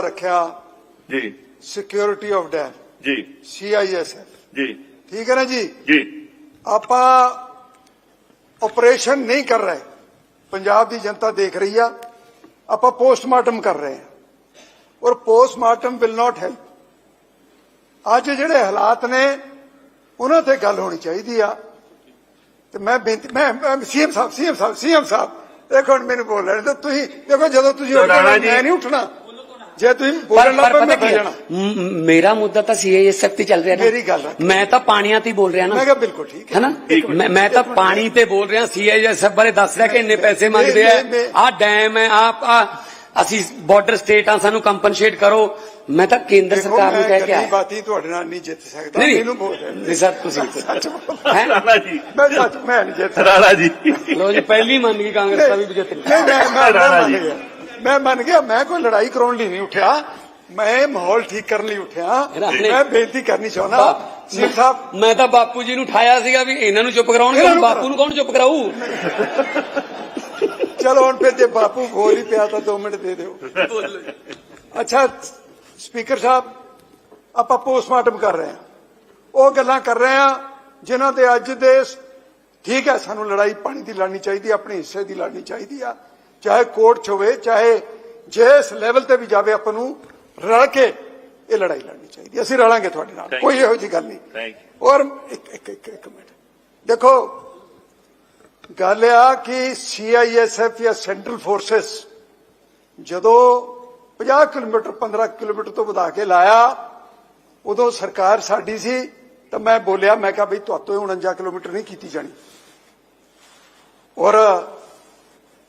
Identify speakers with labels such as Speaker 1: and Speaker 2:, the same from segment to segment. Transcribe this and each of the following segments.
Speaker 1: ਰੱਖਿਆ
Speaker 2: ਜੀ।
Speaker 1: Security of dam
Speaker 2: ਜੀ।
Speaker 1: ਸੀਆਈਐਸਐਫ
Speaker 2: ਜੀ।
Speaker 1: ਠੀਕ ਹੈ ਨਾ ਜੀ?
Speaker 2: ਜੀ।
Speaker 1: ਆਪਾਂ ਆਪਰੇਸ਼ਨ ਨਹੀਂ ਕਰ ਰਹੇ। ਪੰਜਾਬ ਦੀ ਜਨਤਾ ਦੇਖ ਰਹੀ ਆ। ਆਪਾਂ ਪੋਸਟਮਾਰਟਮ ਕਰ ਰਹੇ ਹਾਂ ਔਰ ਪੋਸਟਮਾਰਟਮ ਵਿਲ ਨਾਟ ਹੈਲਪ ਅੱਜ ਜਿਹੜੇ ਹਾਲਾਤ ਨੇ ਉਹਨਾਂ ਤੇ ਗੱਲ ਹੋਣੀ ਚਾਹੀਦੀ ਆ। ਤੇ ਮੈਂ ਬੇਨਤੀ ਮੈਂ CM sahib CM sahib CM sahib ਦੇਖੋ ਮੈਨੂੰ ਬੋਲ ਰਹੇ ਤੇ ਤੁਸੀਂ ਦੇਖੋ ਜਦੋਂ ਤੁਸੀਂ। ਮੈਂ ਨਹੀਂ ਉੱਠਣਾ। ਜੇ ਤੁਸੀਂ ਬੋਲਣ ਲੱਗ ਪਏ ਮੈਂ
Speaker 3: ਕੀ ਹੈ?
Speaker 1: ਜਾਣਾ।
Speaker 3: ਮ- ਮ- ਮੇਰਾ ਮੁੱਦਾ ਤਾਂ ਸੀਆਈਐਸਐਫ ਤੇ ਚੱਲ ਰਿਹਾ ਨਾ।
Speaker 1: ਮੇਰੀ ਗੱਲ।
Speaker 3: ਮੈਂ ਤਾਂ ਪਾਣੀਆਂ ਤੇ ਹੀ ਬੋਲ ਰਿਹਾ
Speaker 1: ਮੈਂ
Speaker 3: ਨਾ
Speaker 1: ਕਿਹਾ ਬਿਲਕੁਲ ਠੀਕ ਹੈ।
Speaker 3: ਹੈਨਾ ਮੈਂ ਮੈਂ ਤਾਂ ਪਾਣੀ ਤੇ ਬੋਲ ਰਿਹਾ ਸੀਆਈਐਸਐਫ ਬਾਰੇ ਦੱਸ ਰਿਹਾ ਕਿ ਇੰਨੇ ਪੈਸੇ ਮੰਗਦੇ ਆ।
Speaker 1: ਮੈਂ- ਮੈਂ-
Speaker 3: ਆਹ ਡੈਮ ਹੈ ਆਹ ਅਸੀਂ ਬਾਰਡਰ ਸਟੇਟ ਆ ਸਾਨੂੰ ਕੰਪਨਸੇਟ ਕਰੋ। ਮੈਂ ਤਾਂ ਕੇਂਦਰ ਸਰਕਾਰ ਨੂੰ
Speaker 1: ਮੈਂ
Speaker 3: ਕਹਿ ਕੇ
Speaker 1: ਗੱਲੀ
Speaker 3: ਆਇਆ।
Speaker 1: ਬਾਤੀ ਤੁਹਾਡੇ ਨਾਲ ਨਹੀਂ ਜਿੱਤ ਸਕਦਾ। ਮੈਨੂੰ ਬੋਲ
Speaker 3: ਨਹੀਂ ਸਰ ਤੁਸੀਂ
Speaker 1: ਸੱਚ ਬੋਲ
Speaker 3: ਹੈ?
Speaker 2: ਰਾਣਾ ਜੀ।
Speaker 1: ਮੈਂ ਸੱਚ ਮੈਂ ਨਹੀਂ ਜਿੱਤ
Speaker 2: ਰਾਣਾ ਜੀ।
Speaker 3: ਲੋ ਜੀ ਪਹਿਲੀ ਮੰਨ ਗਈ ਕਾਂਗਰਸ ਦਾ ਵੀ ਜਿੱਤ
Speaker 1: ਨਹੀਂ ਮੈਂ ਮੈਂ- ਮੈਂ
Speaker 2: ਰਾਣਾ ਜੀ।
Speaker 1: ਮੈਂ ਮੰਨ ਗਿਆ ਮੈਂ ਕੋਈ ਲੜਾਈ ਕਰਾਉਣ ਲਈ ਨਹੀਂ ਉੱਠਿਆ। ਮੈਂ ਮਾਹੌਲ ਠੀਕ ਕਰਨ ਲਈ ਉੱਠਿਆ। ਮੈਂ ਬੇਨਤੀ ਕਰਨੀ ਚਾਹੁੰਦਾ ਸਿੰਘ ਸਾਹਿਬ।
Speaker 3: ਮੈਂ ਤਾਂ ਬਾਪੂ ਜੀ ਨੂੰ ਠਾਇਆ ਸੀਗਾ ਵੀ ਇਹਨਾਂ ਨੂੰ ਚੁੱਪ ਕਰਾਉਣਗੇ ਬਾਪੂ ਨੂੰ ਕੌਣ ਚੁੱਪ ਕਰਾਊ?
Speaker 1: ਚਲੋ ਹੁਣ ਫਿਰ ਜੇ ਬਾਪੂ ਬੋਲ ਹੀ ਪਿਆ ਤਾਂ 2 ਮਿੰਟ ਦੇ ਦਿਓ। ਅੱਛਾ ਸਪੀਕਰ ਸਾਹਿਬ ਆਪਾਂ ਪੋਸਟਮਾਰਟਮ ਕਰ ਰਹੇ ਹਾਂ। ਉਹ ਗੱਲਾਂ ਕਰ ਰਹੇ ਹਾਂ ਜਿਨ੍ਹਾਂ ਦੇ ਅੱਜ ਦੇ ਠੀਕ ਹੈ ਸਾਨੂੰ ਲੜਾਈ ਪਾਣੀ ਦੀ ਲੜਨੀ ਚਾਹੀਦੀ ਆਪਣੇ ਹਿੱਸੇ ਦੀ ਲੜਨੀ ਚਾਹੀਦੀ ਆ। ਚਾਹੇ ਕੋਰਟ 'ਚ ਹੋਵੇ ਚਾਹੇ ਜਿਸ ਲੈਵਲ ਤੇ ਵੀ ਜਾਵੇ ਆਪਾਂ ਨੂੰ ਰਲ ਕੇ ਇਹ ਲੜਾਈ ਲੜਨੀ ਚਾਹੀਦੀ। ਅਸੀਂ ਰਲਾਂਗੇ ਤੁਹਾਡੇ ਨਾਲ। ਕੋਈ ਇਹੋ ਜਿਹੀ ਗੱਲ ਨਹੀਂ। ਔਰ ਇੱਕ ਇੱਕ ਇੱਕ ਮਿੰਟ। ਦੇਖੋ ਗੱਲ ਆ ਕਿ ਸੀਆਈਐਸਐਫ ਜਾਂ ਸੈਂਟਰਲ ਫੋਰਸਸ ਜਦੋਂ 50 ਕਿਲੋਮੀਟਰ 15 ਕਿਲੋਮੀਟਰ ਤੋਂ ਵਧਾ ਕੇ ਲਾਇਆ ਉਦੋਂ ਸਰਕਾਰ ਸਾਡੀ ਸੀ ਤਾਂ ਮੈਂ ਬੋਲਿਆ ਮੈਂ ਕਿਹਾ ਬਈ ਤੁਹਾਤੋਂ ਇਹ 49 ਕਿਲੋਮੀਟਰ ਨਹੀਂ ਕੀਤੀ ਜਾਣੀ। ਔਰ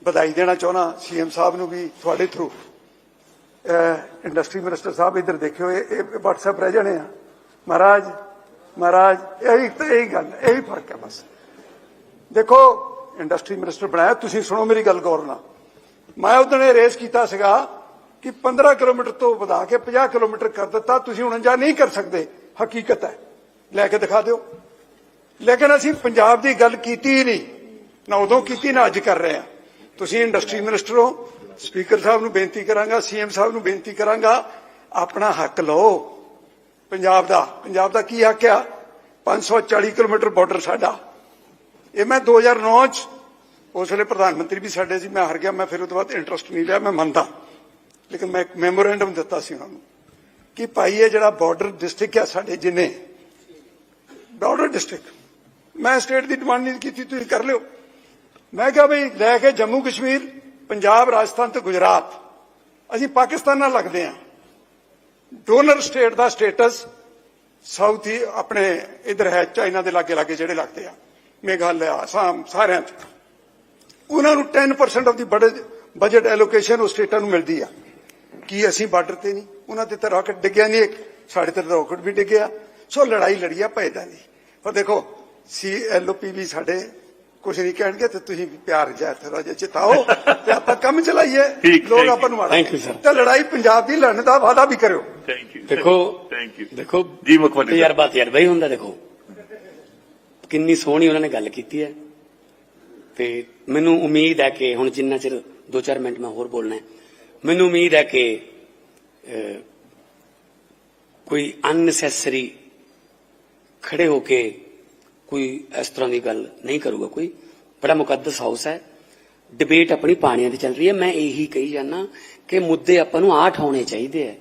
Speaker 1: ਵਧਾਈ ਦੇਣਾ ਚਾਹੁੰਦਾ, ਸੀਐਮ ਸਾਹਿਬ ਨੂੰ ਵੀ, ਤੁਹਾਡੇ ਥਰੂ ਇੰਡਸਟਰੀ ਮਿਨਿਸਟਰ ਸਾਹਿਬ ਇੱਧਰ ਦੇਖਿਓ, ਇਹ ਇਹ WhatsApp ਰਹਿ ਜਾਣੇ ਆ। ਮਹਾਰਾਜ ਮਹਾਰਾਜ, ਇਹੀ ਤਾਂ ਇਹੀ ਗੱਲ, ਇਹੀ ਫ਼ਰਕ ਹੈ ਬਸ। ਦੇਖੋ ਇੰਡਸਟਰੀ ਮਿਨਿਸਟਰ ਬਣਾਇਆ, ਤੁਸੀਂ ਸੁਣੋ ਮੇਰੀ ਗੱਲ ਗੌਰ ਨਾਲ। ਮੈਂ ਉਦੋਂ ਇਹ ਰੇਸ ਕੀਤਾ ਸੀਗਾ ਕਿ 15 ਕਿਲੋਮੀਟਰ ਤੋਂ ਵਧਾ ਕੇ 50 ਕਿਲੋਮੀਟਰ ਕਰ ਦਿੱਤਾ, ਤੁਸੀਂ 49 ਨਹੀਂ ਕਰ ਸਕਦੇ, ਹਕੀਕਤ ਹੈ। ਲੈ ਕੇ ਦਿਖਾ ਦਿਓ। ਲੇਕਿਨ ਅਸੀਂ ਪੰਜਾਬ ਦੀ ਗੱਲ ਕੀਤੀ ਹੀ ਨਹੀਂ, ਨਾ ਉਦੋਂ ਕੀਤੀ, ਨਾ ਅੱਜ ਕਰ ਰਹੇ ਹਾਂ। ਤੁਸੀਂ ਇੰਡਸਟਰੀ ਮਿਨਿਸਟਰ ਹੋ, ਸਪੀਕਰ ਸਾਹਿਬ ਨੂੰ ਬੇਨਤੀ ਕਰਾਂਗਾ, ਸੀਐਮ ਸਾਹਿਬ ਨੂੰ ਬੇਨਤੀ ਕਰਾਂਗਾ, ਆਪਣਾ ਹੱਕ ਲਓ। ਪੰਜਾਬ ਦਾ ਪੰਜਾਬ ਦਾ ਕੀ ਹੱਕ ਆ? 540 ਕਿਲੋਮੀਟਰ ਬਾਰਡਰ ਸਾਡਾ। ਇਹ ਮੈਂ 2009 ਚ, ਉਸ ਵੇਲੇ ਪ੍ਰਧਾਨ ਮੰਤਰੀ ਵੀ ਸਾਡੇ ਸੀ, ਮੈਂ ਹਾਰ ਗਿਆ, ਮੈਂ ਫਿਰ ਉਹ ਤੋਂ ਬਾਅਦ ਇੰਟਰਸਟ ਨਹੀਂ ਲਿਆ, ਮੈਂ ਮੰਨਦਾ। ਲੇਕਿਨ ਮੈਂ ਇੱਕ ਮੈਮੋਰੈਂਡਮ ਦਿੱਤਾ ਸੀ ਉਹਨਾਂ ਨੂੰ ਕਿ ਭਾਈ, ਇਹ ਜਿਹੜਾ ਬਾਰਡਰ ਡਿਸਟ੍ਰਿਕਟ ਆ ਸਾਡੇ ਜਿੰਨੇ ਬਾਰਡਰ ਡਿਸਟ੍ਰਿਕਟ ਮੈਂ ਸਟੇਟ ਦੀ ਡਿਮਾਂਡ ਨਹੀਂ ਕੀਤੀ, ਤੁਸੀਂ ਕਰ ਲਿਓ। ਮੈਂ ਕਿਹਾ ਬਈ ਲੈ ਕੇ ਜੰਮੂ ਕਸ਼ਮੀਰ, ਪੰਜਾਬ, ਰਾਜਸਥਾਨ ਤੇ ਗੁਜਰਾਤ। ਅਸੀਂ ਪਾਕਿਸਤਾਨ ਨਾਲ ਲੱਗਦੇ ਹਾਂ। ਡੋਨਰ ਸਟੇਟ ਦਾ ਸਟੇਟਸ ਸਾਊਥ ਹੀ ਆਪਣੇ ਇਧਰ ਹੈ, ਚਾਈਨਾ ਦੇ ਲਾਗੇ ਲਾਗੇ ਜਿਹੜੇ ਲੱਗਦੇ ਆ। ਮੇਘਾਲਿਆ, ਅਸਾਮ, ਸਾਰਿਆਂ 'ਚ। ਉਹਨਾਂ ਨੂੰ 10% ਆਫ ਦੀ ਬਜਟ ਐਲੋਕੇਸ਼ਨ ਉਹ ਸਟੇਟਾਂ ਨੂੰ ਮਿਲਦੀ ਆ। ਕੀ ਅਸੀਂ ਬਾਰਡਰ ਤੇ ਨਹੀਂ? ਉਹਨਾਂ ਤੇ ਤਾਂ ਰਾਕਟ ਡਿੱਗਿਆ ਨਹੀਂ ਇੱਕ। ਸਾਡੇ ਤੇ ਤਾਂ ਰਾਕਟ ਵੀ ਡਿੱਗਿਆ। ਸੋ ਲੜਾਈ ਲੜੀਆ ਪੈਦਾ ਨਹੀਂ। ਪਰ ਦੇਖੋ ਸੀ ਐਲਓਪੀ ਵੀ ਸਾਡੇ ਕੁਝ ਨਹੀਂ ਕਹਿਣਗੇ ਤੇ ਤੁਸੀਂ ਵੀ ਪਿਆਰ ਥੋੜਾ ਜਿਹਾ ਚਿਤਾਓ ਤੇ ਆਪਾਂ ਕੰਮ ਚਲਾਈਏ। ਲੋਕ ਆਪਾਂ ਨੂੰ ਮਾੜਾ
Speaker 3: Thank you, sir.
Speaker 1: ਤੇ ਲੜਾਈ ਪੰਜਾਬ ਦੀ ਲੜਨ ਦਾ ਵਾਅਦਾ ਵੀ ਕਰਿਓ।
Speaker 2: ਥੈਂਕ ਯੂ
Speaker 3: ਦੇਖੋ
Speaker 2: ਥੈਂਕ ਯੂ
Speaker 3: ਦੇਖੋ
Speaker 2: ਜੀ ਮੁੱਖ ਮੰਤਰੀ ਸਾਹਿਬ।
Speaker 3: ਤਜਰਬਾ ਤਜਰਬਾ ਹੀ ਹੁੰਦਾ ਦੇਖੋ। ਕਿੰਨੀ ਸੋਹਣੀ ਉਹਨਾਂ ਨੇ ਗੱਲ ਕੀਤੀ ਹੈ। ਤੇ ਮੈਨੂੰ ਉਮੀਦ ਹੈ ਕਿ ਹੁਣ ਜਿੰਨਾ ਚਿਰ 2-4 ਮਿੰਟ ਮੈਂ ਹੋਰ ਬੋਲਣਾ ਹੈ ਮੈਨੂੰ ਉਮੀਦ ਹੈ ਕਿ ਕੋਈ ਅਨਨੈਸੈਸਰੀ ਖੜੇ ਹੋ ਕੇ ਕੋਈ ਇਸ ਤਰ੍ਹਾਂ ਦੀ ਗੱਲ ਨਹੀਂ ਕਰੂਗਾ ਕੋਈ। ਬੜਾ ਮੁਕੱਦਸ ਹਾਊਸ ਹੈ। ਡਿਬੇਟ ਆਪਣੀ ਪਾਣੀਆਂ ਦੀ ਚੱਲ ਰਹੀ ਹੈ। ਮੈਂ ਇਹੀ ਕਹੀ ਜਾਂਦਾ ਕਿ ਮੁੱਦੇ ਆਪਾਂ ਨੂੰ ਆਠ ਹੋਣੇ ਚਾਹੀਦੇ ਆ।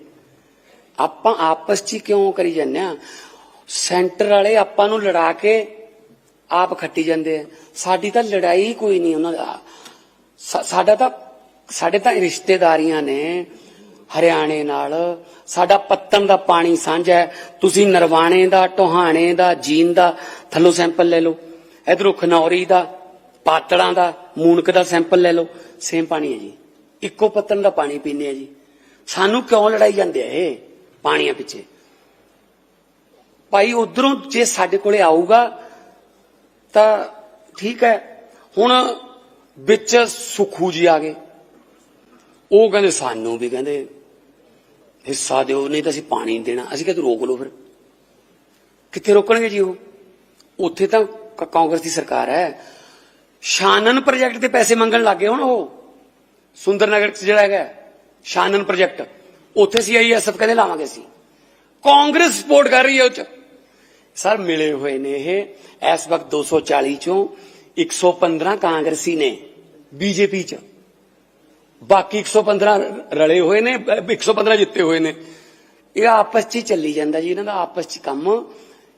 Speaker 3: ਆਪਾਂ ਆਪਸ 'ਚ ਹੀ ਕਿਉਂ ਕਰੀ ਜਾਂਦੇ ਆ? ਸੈਂਟਰ ਵਾਲੇ ਆਪਾਂ ਨੂੰ ਲੜਾ ਕੇ ਆਪ ਖੱਟੀ ਜਾਂਦੇ ਆ। ਸਾਡੀ ਤਾਂ ਲੜਾਈ ਹੀ ਕੋਈ ਨਹੀਂ ਉਹਨਾਂ ਦਾ। ਸਾਡਾ ਤਾਂ, ਸਾਡੇ ਤਾਂ ਰਿਸ਼ਤੇਦਾਰੀਆਂ ਨੇ। ਹਰਿਆਣੇ ਨਾਲ। ਸਾਡਾ ਪੱਤਨ ਦਾ ਪਾਣੀ ਸਾਂਝਾ ਹੈ। ਤੁਸੀਂ ਨਰਵਾਣੇ ਦਾ, ਟੋਹਾਣੇ ਦਾ ਜੀਨ ਦਾ ਥੱਲੋਂ ਸੈਂਪਲ ਲੈ ਲਓ। ਇਧਰੋਂ ਖਨੌਰੀ ਦਾ, ਪਾਤੜਾਂ ਦਾ, ਮੂਨਕ ਦਾ ਸੈਂਪਲ ਲੈ ਲਓ। ਸੇਮ ਪਾਣੀ ਹੈ ਜੀ। ਇੱਕੋ ਪੱਤਨ ਦਾ ਪਾਣੀ ਪੀਂਦੇ ਆ ਜੀ। ਸਾਨੂੰ ਕਿਉਂ ਲੜਾਈ ਜਾਂਦੇ ਆ ਇਹ ਪਾਣੀਆਂ ਪਿੱਛੇ? ਭਾਈ, ਉਧਰੋਂ ਜੇ ਸਾਡੇ ਕੋਲੇ ਆਊਗਾ, ਤਾਂ ਠੀਕ ਹੈ। ਹੁਣ ਵਿੱਚ ਸੁਖੂ ਜੀ ਆ ਗਏ। ਉਹ ਕਹਿੰਦੇ, ਸਾਨੂੰ ਵੀ ਕਹਿੰਦੇ ਹਿੱਸਾ ਦਿਓ ਨਹੀਂ ਤਾਂ ਅਸੀਂ ਪਾਣੀ ਨਹੀਂ ਦੇਣਾ। ਅਸੀਂ ਕਹਿੰਦੇ ਰੋਕ ਲਓ ਫਿਰ। ਕਿੱਥੇ ਰੋਕਣਗੇ ਜੀ ਉਹ? ਉੱਥੇ ਤਾਂ ਕਾਂਗਰਸ ਦੀ ਸਰਕਾਰ ਹੈ। ਸ਼ਾਨਨ ਪ੍ਰੋਜੈਕਟ ਦੇ ਪੈਸੇ ਮੰਗਣ ਲੱਗੇ ਹੁਣ ਉਹ। ਸੁੰਦਰਨਗਰ ਚ ਜਿਹੜਾ ਹੈਗਾ, ਸ਼ਾਨਨ ਪ੍ਰੋਜੈਕਟ ਉੱਥੇ ਸੀ ਸੀਆਈਐਸਐਫ ਕਹਿੰਦੇ ਲਾਵਾਂਗੇ ਅਸੀਂ। ਕਾਂਗਰਸ ਸਪੋਰਟ ਕਰ ਰਹੀ ਹੈ ਉਹ ਚ। ਸਰ, ਮਿਲੇ ਹੋਏ ਨੇ ਇਹ। ਇਸ ਵਕਤ 240 ਚੋਂ 115 ਕਾਂਗਰਸੀ ਨੇ, ਬੀਜੇਪੀ ਚ। ਬਾਕੀ 115 ਰਲੇ ਹੋਏ ਨੇ ਅਹ 115 ਜਿੱਤੇ ਹੋਏ ਨੇ। ਇਹ ਆਪਸ ਚ ਹੀ ਚੱਲੀ ਜਾਂਦਾ ਜੀ, ਇਹਨਾਂ ਦਾ ਆਪਸ ਚ ਕੰਮ।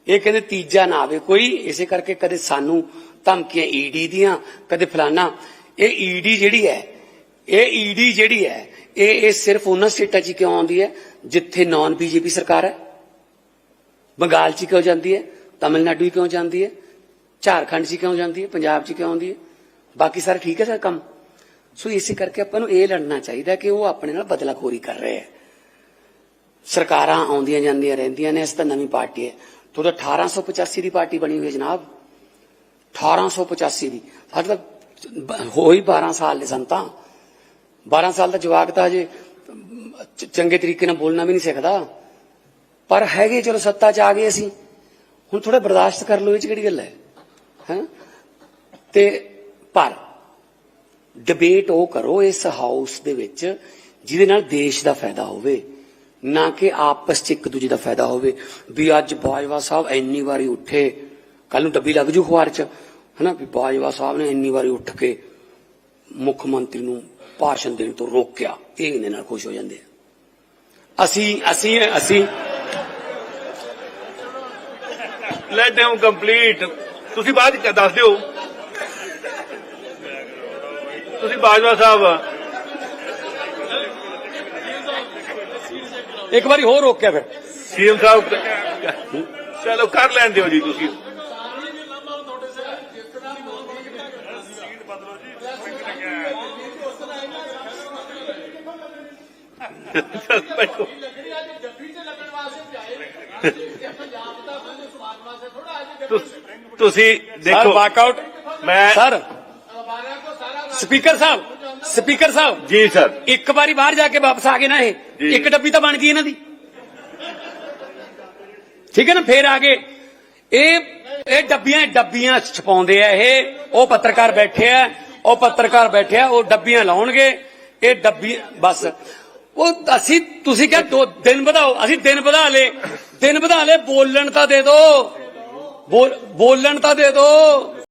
Speaker 3: ਇਹ ਕਹਿੰਦੇ ਤੀਜਾ ਨਾ ਆਵੇ ਕੋਈ, ਇਸੇ ਕਰਕੇ ਕਦੇ ਸਾਨੂੰ ਧਮਕੀਆਂ ਈਡੀ ਦੀਆਂ, ਕਦੇ ਫਲਾਨਾ। ਇਹ ਈਡੀ ਜਿਹੜੀ ਹੈ, ਇਹ ਈਡੀ ਜਿਹੜੀ ਹੈ, ਇਹ ਇਹ ਸਿਰਫ ਉਹਨਾਂ ਸਟੇਟਾਂ 'ਚ ਹੀ ਕਿਉਂ ਆਉਂਦੀ ਹੈ? ਜਿੱਥੇ ਨਾਨ ਬੀਜੇਪੀ ਸਰਕਾਰ ਹੈ। ਬੰਗਾਲ 'ਚ ਕਿਉਂ ਜਾਂਦੀ ਹੈ? ਤਮਿਲਨਾਡੂ ਕਿਉਂ ਜਾਂਦੀ ਹੈ? ਝਾਰਖੰਡ 'ਚ ਕਿਉਂ ਜਾਂਦੀ ਹੈ? ਪੰਜਾਬ 'ਚ ਕਿਉਂ ਆਉਂਦੀ ਹੈ? ਬਾਕੀ ਸਾਰੇ ਠੀਕ ਹੈ ਸਰ ਕੰਮ? ਸੋ ਇਸੇ ਕਰਕੇ ਆਪਾਂ ਨੂੰ ਇਹ ਲੜਨਾ ਚਾਹੀਦਾ ਕਿ ਉਹ ਆਪਣੇ ਨਾਲ ਬਦਲਾਖੋਰੀ ਕਰ ਰਹੇ ਹੈ। ਸਰਕਾਰਾਂ ਆਉਂਦੀਆਂ ਜਾਂਦੀਆਂ ਰਹਿੰਦੀਆਂ ਨੇ ਇਸ ਤਾਂ ਨਵੀਂ ਪਾਰਟੀ ਹੈ। ਤੋਂ ਤਾਂ 1885 ਦੀ ਪਾਰਟੀ ਬਣੀ ਹੋਈ ਹੈ ਜਨਾਬ। 1885 ਦੀ। ਮਤਲਬ ਤੱਕ ਹੋਈ 12 ਸਾਲ ਦੇ ਸੰਤਾਂ। 12 ਸਾਲ ਦਾ ਜਵਾਕ ਤਾਂ ਅਜੇ ਚੰਗੇ ਤਰੀਕੇ ਨਾਲ ਬੋਲਣਾ ਵੀ ਨਹੀਂ ਸਿੱਖਦਾ। ਪਰ ਹੈਗੇ ਚਲੋ ਸੱਤਾ 'ਚ ਆ ਗਏ ਅਸੀਂ। ਹੁਣ ਥੋੜਾ ਬਰਦਾਸ਼ਤ ਕਰ ਲਓ, ਇਹ 'ਚ ਕਿਹੜੀ ਗੱਲ ਹੈ? ਹੈ? ਤੇ ਪਰ ਡਿਬੇਟ ਉਹ ਕਰੋ ਇਸ ਹਾਊਸ ਦੇ ਵਿੱਚ ਜਿਹਦੇ ਨਾਲ ਦੇਸ਼ ਦਾ ਫਾਇਦਾ ਹੋਵੇ, ਨਾ ਕਿ ਆਪਸ 'ਚ ਇੱਕ ਦੂਜੇ ਦਾ ਫਾਇਦਾ ਹੋਵੇ। ਵੀ ਅੱਜ ਬਾਜਵਾ ਸਾਹਿਬ ਇੰਨੀ ਵਾਰੀ ਉੱਠੇ ਕੱਲ ਨੂੰ ਡੱਬੀ ਲੱਗ ਜੂ ਅਖਬਾਰ 'ਚ, ਹਨਾ? ਵੀ ਬਾਜਵਾ ਸਾਹਿਬ ਨੇ ਇੰਨੀ ਵਾਰੀ ਉੱਠ ਕੇ ਮੁੱਖ ਮੰਤਰੀ ਨੂੰ ਭਾਸ਼ਣ ਦੇਣ ਤੋਂ ਰੋਕਿਆ, ਇਹ ਇਹਦੇ ਨਾਲ ਖੁਸ਼ ਹੋ ਜਾਂਦੇ ਅਸੀਂ ਅਸੀਂ ਅਸੀਂ
Speaker 2: ਲੈਟ ਹਿਮ ਕੰਪਲੀਟ ਤੁਸੀਂ ਬਾਅਦ ਦੱਸ ਦਿਓ। ਤੁਸੀਂ ਬਾਜਵਾ ਸਾਹਿਬ।
Speaker 3: ਇੱਕ ਵਾਰੀ ਹੋਰ ਰੋਕਿਆ ਫਿਰ।
Speaker 2: ਸੀਐਮ ਸਾਹਿਬ ਚਲੋ ਕਰ ਲੈਣ ਦਿਓ ਜੀ ਤੁਸੀਂ। ਚੱਲ ਬੈਠੋ ਤੁਸ- ਤੁਸੀਂ
Speaker 3: ਸਰ
Speaker 2: ਦੇਖੋ
Speaker 3: ਵਾਕਆਊਟ
Speaker 2: ਮੈਂ
Speaker 3: sir speaker sahib speaker sahib.
Speaker 2: ਜੀ ਸਰ।
Speaker 3: ਇੱਕ ਵਾਰੀ ਬਾਹਰ ਜਾ ਕੇ ਵਾਪਸ ਆ ਗਏ ਨਾ ਇਹ। ਇੱਕ ਡੱਬੀ ਤਾਂ ਬਣ ਗਈ ਇਹਨਾਂ ਦੀ। ਠੀਕ ਹੈ ਨਾ ਫੇਰ ਆ ਗਏ ਇਹ ਇਹ ਡੱਬੀਆਂ ਡੱਬੀਆਂ ਛਪਾਉਂਦੇ ਆ ਇਹ। ਉਹ ਪੱਤਰਕਾਰ ਬੈਠੇ ਆ ਉਹ ਪੱਤਰਕਾਰ ਬੈਠੇ ਆ ਉਹ ਡੱਬੀਆਂ ਲਾਉਣਗੇ। ਇਹ ਡੱਬੀ ਬਸ। ਉਹ ਅਸੀਂ ਤੁਸੀਂ ਕਿਹਾ ਦੋ ਦਿਨ ਵਧਾਓ। ਅਸੀਂ ਦਿਨ ਵਧਾ ਲੇ ਦਿਨ ਵਧਾ ਲੇ ਬੋਲਣ ਤਾਂ ਦੇ ਦਿਓ ਬੋਲ ਬੋਲਣ ਤਾਂ ਦੇ ਦਿਓ